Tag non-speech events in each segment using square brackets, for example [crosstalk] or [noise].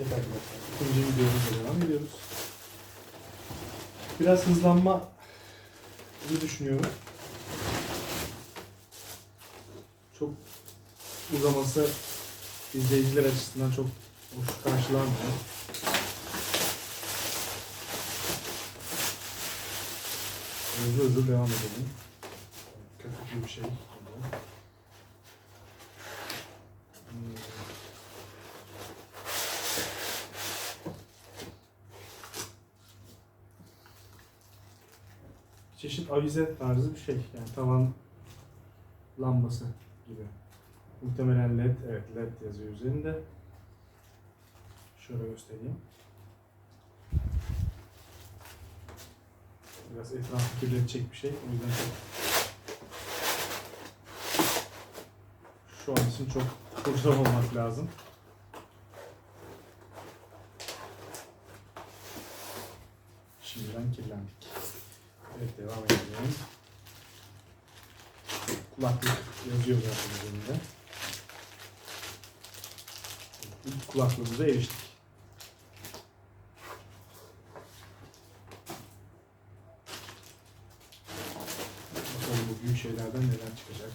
Evet arkadaşlar. İkinci videomuza devam ediyoruz. Biraz hızlanma düşünüyorum. Çok uzaması izleyiciler açısından çok hoş karşılanmıyor. Hızlı hızlı devam edelim. Köpüklü bir şey. Hmm. Avize tarzı bir şey. Yani tavan lambası gibi. Muhtemelen led. Evet led yazıyor üzerinde. Şöyle göstereyim. Biraz etrafı kirletecek bir şey. O yüzden çok şu an için çok kurcalamamak lazım. Şimdiden kirlendik. Evet devam edelim. Kulaklık yazıyor zaten üzerinde. Kulaklığımıza eriştik. Bakalım bu büyük şeylerden neler çıkacak.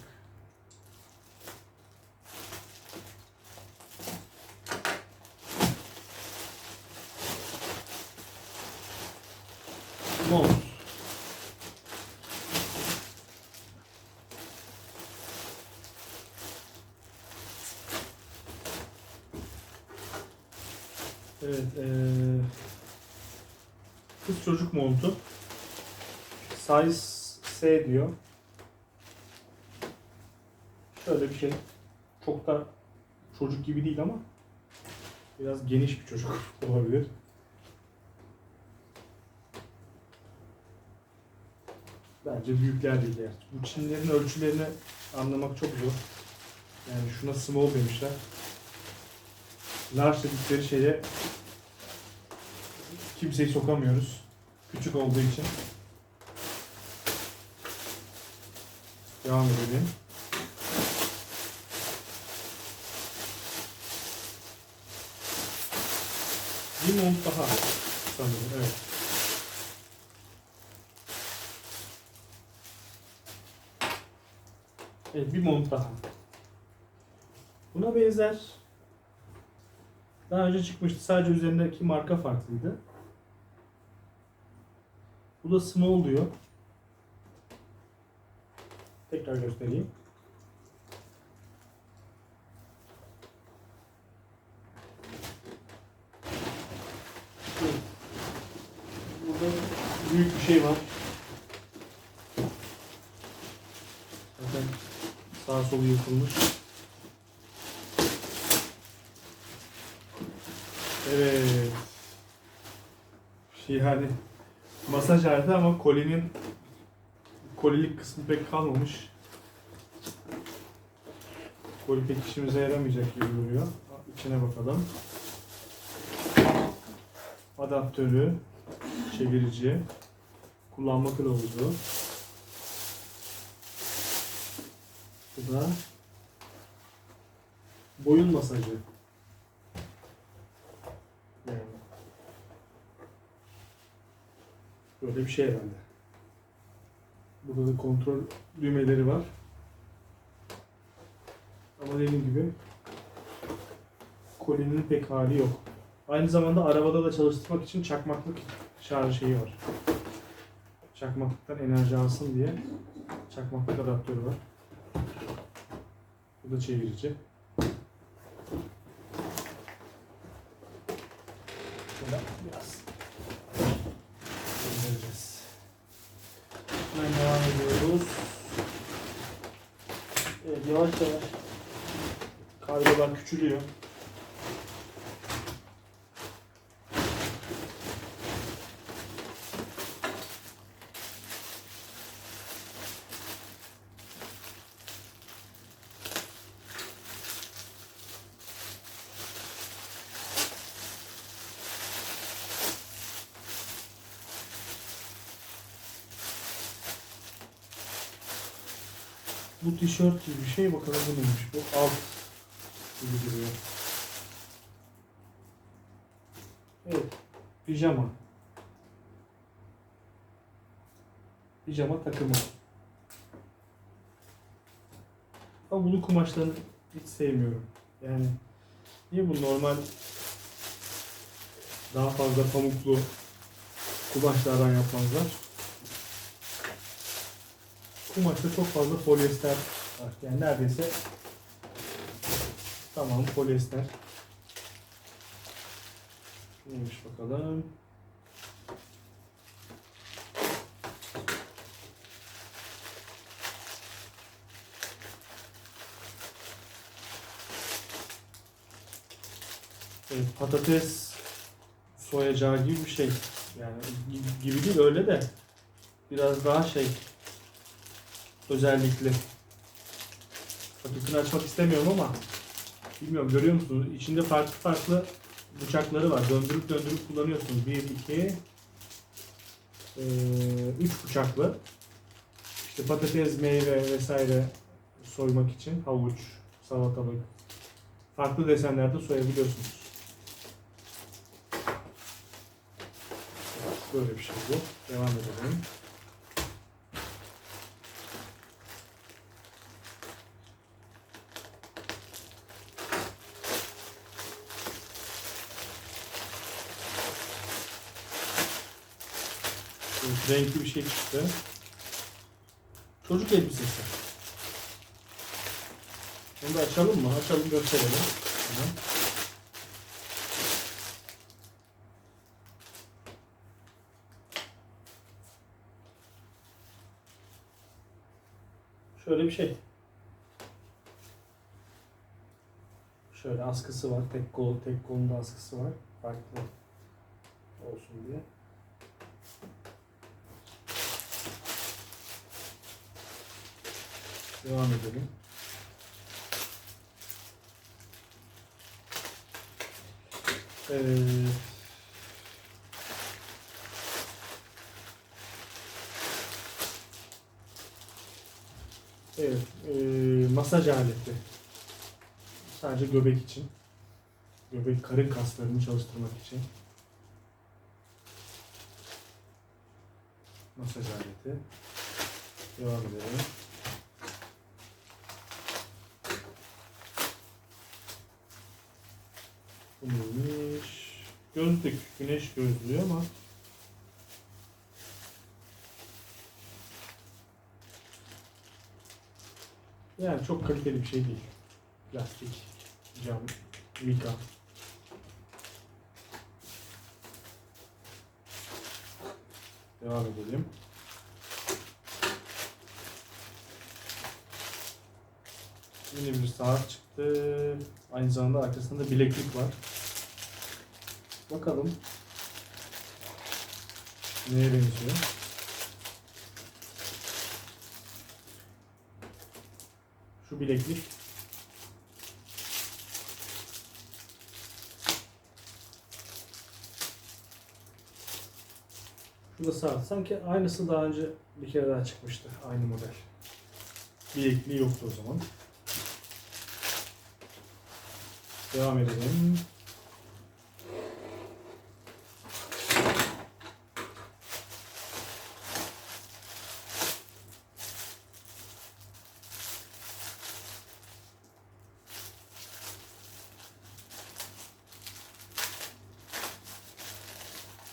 Mont. Evet, eee kız çocuk montu. Size S diyor. Şöyle bir şey. Çok da çocuk gibi değil ama biraz geniş bir çocuk [laughs] olabilir. Bence büyükler değil yani. Bu Çinlerin ölçülerini anlamak çok zor. Yani şuna small demişler. Large dedikleri şeye kimseyi sokamıyoruz. Küçük olduğu için. Devam edelim. Bir mont daha sanırım. Evet. Evet bir mont daha. Buna benzer daha önce çıkmıştı. Sadece üzerindeki marka farklıydı. Bu da small diyor. Tekrar göstereyim. Burada büyük bir şey var. Zaten sağ solu yıkılmış. Evet. Şey yani masaj aleti ama kolinin kolilik kısmı pek kalmamış. Koli pek işimize yaramayacak gibi duruyor. İçine bakalım. Adaptörü, çevirici, kullanma kılavuzu. Bu da boyun masajı. Yani. Böyle bir şey herhalde. Burada da kontrol düğmeleri var. Ama dediğim gibi kolinin pek hali yok. Aynı zamanda arabada da çalıştırmak için çakmaklık şarj şeyi var. Çakmaklıktan enerji alsın diye çakmaklık adaptörü var. Bu da çevirici. Şöyle biraz göndereceğiz. Hemen devam ediyoruz. Evet, yavaş yavaş kargolar küçülüyor. Bu tişört gibi bir şey bakalım bu neymiş bu alt gibi duruyor. Evet. Pijama. Pijama takımı. Ama bunun kumaşlarını hiç sevmiyorum. Yani niye bu normal daha fazla pamuklu kumaşlardan yapmazlar? Kumaşta çok fazla polyester var. Yani neredeyse tamam polyester. Neymiş bakalım. Evet, patates soyacağı gibi bir şey. Yani gi- gibi değil öyle de biraz daha şey özellikli. Paketini açmak istemiyorum ama bilmiyorum görüyor musunuz? İçinde farklı farklı bıçakları var. Döndürüp döndürüp kullanıyorsunuz. 1, 2, 3 bıçaklı. İşte patates, meyve vesaire soymak için havuç, salatalık, farklı desenlerde soyabiliyorsunuz. Böyle bir şey bu. Devam edelim. Renkli bir şey çıktı. Çocuk elbisesi. Onu da açalım mı? Açalım gösterelim. Hemen. Şöyle bir şey. Şöyle askısı var. Tek kol, tek kolunda askısı var. Farklı olsun diye. Devam edelim. Ee, evet, ee, masaj aleti. Sadece göbek için. Göbek karın kaslarını çalıştırmak için. Masaj aleti. Devam edelim. Bu neymiş? Gözlük. Güneş gözlüğü ama yani çok kaliteli bir şey değil. Plastik, cam, mika. Devam edelim. Yine bir saat çıktı. Aynı zamanda arkasında bileklik var. Bakalım. Neye benziyor? Şu bileklik. Şu da saat. Sanki aynısı daha önce bir kere daha çıkmıştı. Aynı model. Bilekliği yoktu o zaman. Devam edelim.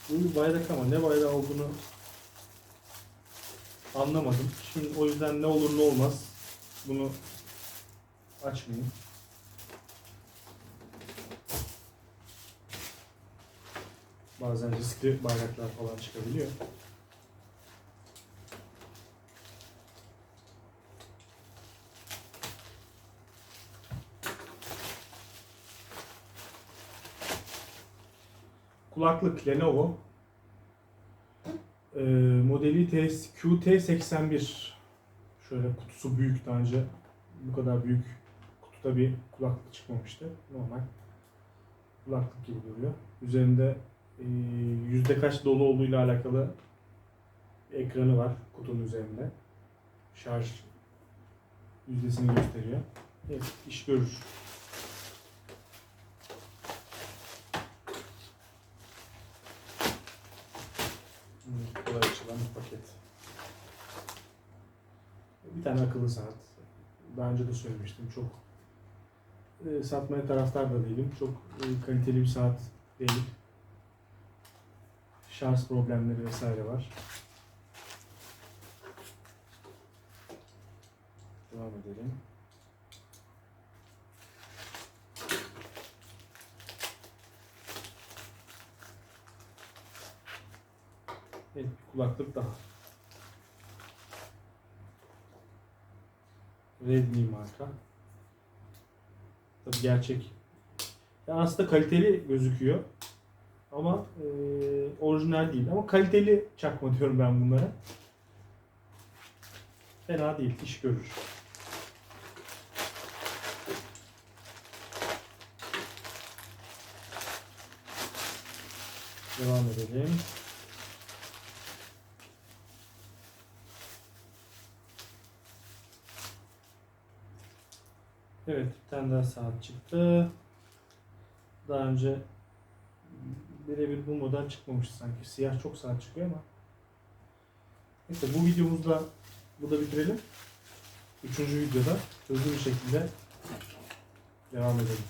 Bu bir bayrak ama ne bayrağı olduğunu anlamadım. Şimdi o yüzden ne olur ne olmaz bunu açmayayım. Bazen riskli bayraklar falan çıkabiliyor. Kulaklık Lenovo. Ee, modeli T- QT81. Şöyle kutusu büyük daha önce bu kadar büyük kutuda bir kulaklık çıkmamıştı. Normal kulaklık gibi duruyor. Üzerinde e, yüzde kaç dolu olduğuyla alakalı ekranı var kutunun üzerinde. Şarj yüzdesini gösteriyor. Evet, iş görür. bir paket. Bir tane akıllı saat. Daha önce de söylemiştim. Çok e, satmaya taraftar da değilim. Çok e, kaliteli bir saat değil. Şarj problemleri vesaire var. Devam edelim. Evet, bir kulaklık daha. Redmi marka. Tabii gerçek. Yani aslında kaliteli gözüküyor. Ama e, orijinal değil. Ama kaliteli çakma diyorum ben bunlara. Fena değil, iş görür. Devam edelim. Evet, bir tane daha saat çıktı. Daha önce birebir bu model çıkmamıştı sanki. Siyah çok saat çıkıyor ama. Neyse bu videomuzda burada bitirelim. Üçüncü videoda hızlı bir şekilde devam edelim.